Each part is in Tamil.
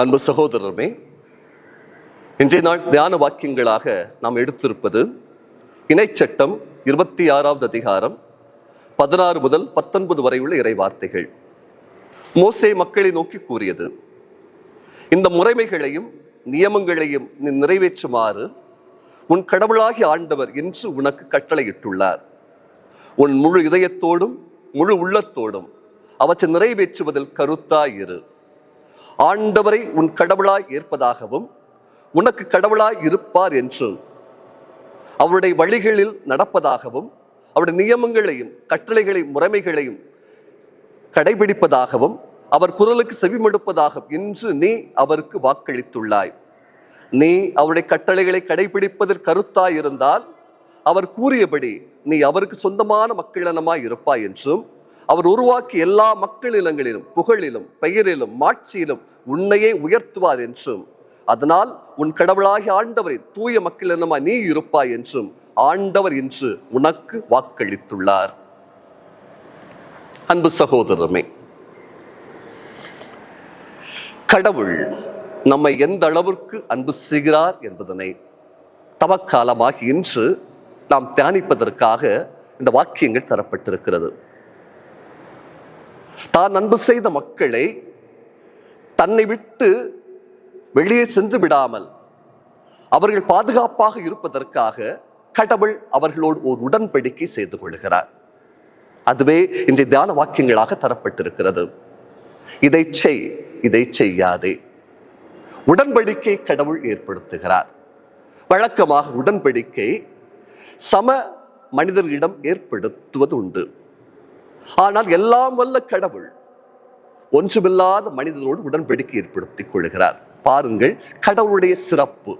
அன்பு சகோதரருமே இன்றைய நாள் தியான வாக்கியங்களாக நாம் எடுத்திருப்பது இணைச்சட்டம் இருபத்தி ஆறாவது அதிகாரம் பதினாறு முதல் பத்தொன்பது வரை உள்ள மோசே மக்களை நோக்கி கூறியது இந்த முறைமைகளையும் நியமங்களையும் நீ நிறைவேற்றுமாறு உன் கடவுளாகி ஆண்டவர் என்று உனக்கு கட்டளையிட்டுள்ளார். உன் முழு இதயத்தோடும் முழு உள்ளத்தோடும் அவற்றை நிறைவேற்றுவதில் கருத்தாயிரு ஆண்டவரை உன் கடவுளாய் ஏற்பதாகவும் உனக்கு கடவுளாய் இருப்பார் என்றும் அவருடைய வழிகளில் நடப்பதாகவும் அவருடைய நியமங்களையும் கட்டளைகளையும் முறைமைகளையும் கடைபிடிப்பதாகவும் அவர் குரலுக்கு செவிமடுப்பதாகவும் என்று நீ அவருக்கு வாக்களித்துள்ளாய். நீ அவருடைய கட்டளைகளை கடைபிடிப்பதில் கருத்தாய் இருந்தால் அவர் கூறியபடி நீ அவருக்கு சொந்தமான மக்களினமாய் இருப்பாய் என்றும் அவர் உருவாக்கிய எல்லா மக்களினங்களிலும் புகழிலும் பெயரிலும் மாட்சியிலும் உன்னையே உயர்த்துவார் என்றும் அதனால் உன் கடவுளாகிய ஆண்டவரை தூய மக்களினமாய் நீ இருப்பாய் என்றும் ஆண்டவர் என்று உனக்கு வாக்களித்துள்ளார். அன்பு சகோதரமே கடவுள் நம்மை எந்த அளவிற்கு அன்பு செய்கிறார் என்பதனை தவக்காலமாக இன்று நாம் தியானிப்பதற்காக இந்த வாக்கியங்கள் தரப்பட்டிருக்கிறது. தான் அன்பு செய்த மக்களை தன்னை விட்டு வெளியே சென்று விடாமல் அவர்கள் பாதுகாப்பாக இருப்பதற்காக கடவுள் அவர்களோடு ஒரு உடன்படிக்கை செய்து கொள்கிறார். அதுவே இன்றைய தியான வாக்கியங்களாக தரப்பட்டிருக்கிறது. இதை செய் இதை செய்யாதே. உடன்படிக்கை கடவுள் ஏற்படுத்துகிறார். வழக்கமாக உடன்படிக்கை சம மனிதர்களிடம் ஏற்படுத்துவது உண்டு. ஆனால் எல்லாம் வல்ல கடவுள் ஒன்றுமில்லாத மனிதரோடு உடன்படிக்கை ஏற்படுத்திக் கொள்கிறார். பாருங்கள் கடவுளுடைய சிறப்பு.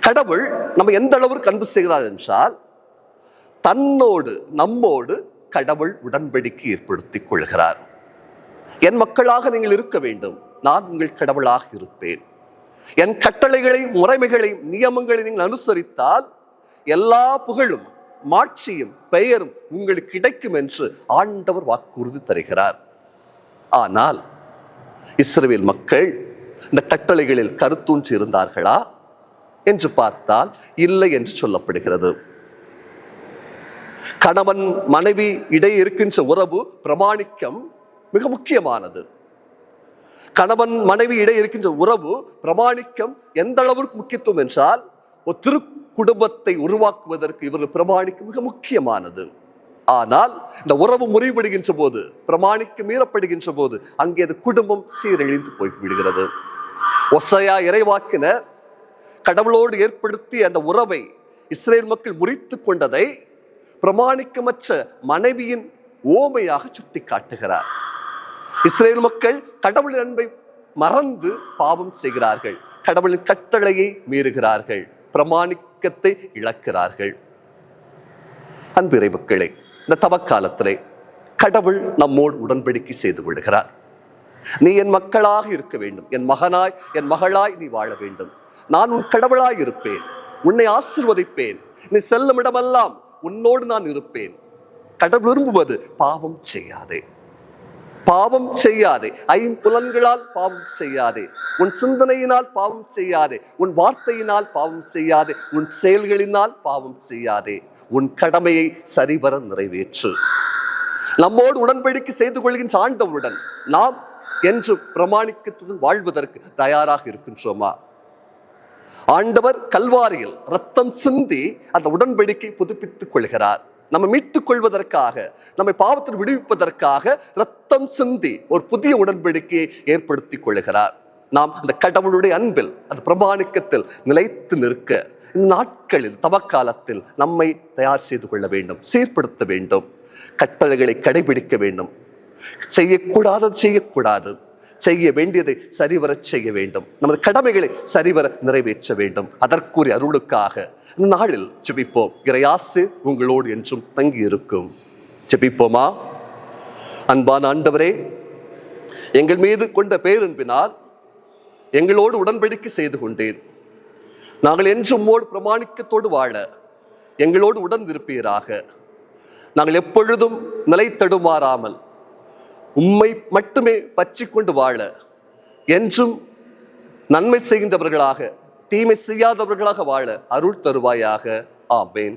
கடவுள் நம்ம எந்த அளவிற்கு அன்பு செய்கிறார் என்றால் தன்னோடு நம்மோடு கடவுள் உடன்படிக்கை ஏற்படுத்திக் கொள்கிறார். என் மக்களாக நீங்கள் இருக்க வேண்டும். நான் உங்கள் கடவுளாக இருப்பேன். என் கட்டளைகளையும் முறைமைகளையும் நியமங்களை நீங்கள் அனுசரித்தால் எல்லா புகழும் மாட்சியும் பெயரும் உங்களுக்கு கிடைக்கும் என்று ஆண்டவர் வாக்குறுதி தருகிறார். ஆனால் இஸ்ரேல் மக்கள் இந்த கட்டளைகளில் கருத்தூன்றி இருந்தார்களா என்று பார்த்தால் இல்லை என்று சொல்லப்படுகிறது. கணவன் மனைவி இடையே இருக்கின்ற உறவு பிரமாணிக்கம் மிக முக்கியமானது. கணவன் மனைவி இடையே இருக்கின்ற உறவு பிரமாணிக்கம் எந்த அளவிற்கு முக்கியத்துவம் என்றால் ஒரு திரு குடும்பத்தை உருவாக்குவதற்கு இவர் பிரமாணிக்கம் மிக முக்கியமானது. ஆனால் இந்த உறவு முறிவிடுகின்ற போது பிரமாணிக்கம் மீறப்படுகின்ற போது அங்கே அது குடும்பம் சீரழிந்து போய்விடுகிறது. ஒசையா இறைவாக்கினர் கடவுளோடு ஏற்படுத்திய அந்த உறவை இஸ்ரேல் மக்கள் முறித்து கொண்டதை பிரமாணிக்கமற்ற மனைவியின் ஓமையாக சுட்டி காட்டுகிறார் இஸ்ரேல் மக்கள் கடவுளின் அன்பை மறந்து பாவம் செய்கிறார்கள். கடவுளின் கட்டளையை மீறுகிறார்கள். ஆதிக்கத்தை இழக்கிறார்கள். அன்பிறை மக்களே இந்த தவக்காலத்திலே கடவுள் நம்மோடு உடன்படிக்கை செய்து கொள்கிறார். நீ என் மக்களாக இருக்க வேண்டும். என் மகனாய் என் மகளாய் நீ வாழ வேண்டும். நான் உன் கடவுளாய் இருப்பேன். உன்னை ஆசிர்வதிப்பேன். நீ செல்லும் இடமெல்லாம் உன்னோடு நான் இருப்பேன். கடவுள் விரும்புவது பாவம் செய்யாதே. பாவம் செய்யாதே. ஐம்புலன்களால் பாவம் செய்யாதே. உன் சிந்தனையினால் பாவம் செய்யாதே. உன் வார்த்தையினால் பாவம் செய்யாதே. உன் செயல்களினால் பாவம் செய்யாதே. உன் கடமையை சரிவர நிறைவேற்று. நம்மோடு உடன்படிக்கை செய்து கொள்கின்ற ஆண்டவருடன் நாம் என்று பிரமாணிக்கத்துடன் வாழ்வதற்கு தயாராக இருக்கின்றோமா? ஆண்டவர் கல்வாரியில் ரத்தம் சிந்தி அந்த உடன்படிக்கை புதுப்பித்துக் கொள்கிறார். நம்ம மீட்டுக் கொள்வதற்காக நம்மை பாவத்தில் விடுவிப்பதற்காக ரத்தம் சிந்தி ஒரு புதிய உடன்படிக்கையை ஏற்படுத்திக் கொள்கிறார் நாம் அந்த கடவுளுடைய அன்பில் அந்த பிரமாணிக்கத்தில் நிலைத்து நிற்க நாட்களில் தவக்காலத்தில் நம்மை தயார் செய்து கொள்ள வேண்டும் சீர்படுத்த வேண்டும் கட்டளைகளை கடைபிடிக்க வேண்டும். செய்யக்கூடாதது செய்யக்கூடாது. செய்ய வேண்டியதை சரிவர செய்ய வேண்டும். நமது கடமைகளை சரிவர நிறைவேற்ற வேண்டும். அதற்குரிய அருளுக்காக நாளில் ஜெபிப்போம். இறையாசு உங்களோடு என்றும் தங்கி இருக்கும் ஜெபிப்போமா? அன்பான ஆண்டவரே எங்கள் மீது கொண்ட பேரன்பினால் எங்களோடு உடன்படிக்கை செய்து கொண்டேன் நாங்கள் என்றும் உம்மோடு பிரமாணிக்கத்தோடு வாழ எங்களோடு உடன் இருப்பீராக நாங்கள் எப்பொழுதும் நிலை தடுமாறாமல் உம்மை மட்டுமே பற்றி கொண்டு வாழ. என்றும் நன்மை செய்கின்றவர்களாக தீமை செய்யாதவர்களாக வாழ அருள் தருவாயாக. ஆமேன்.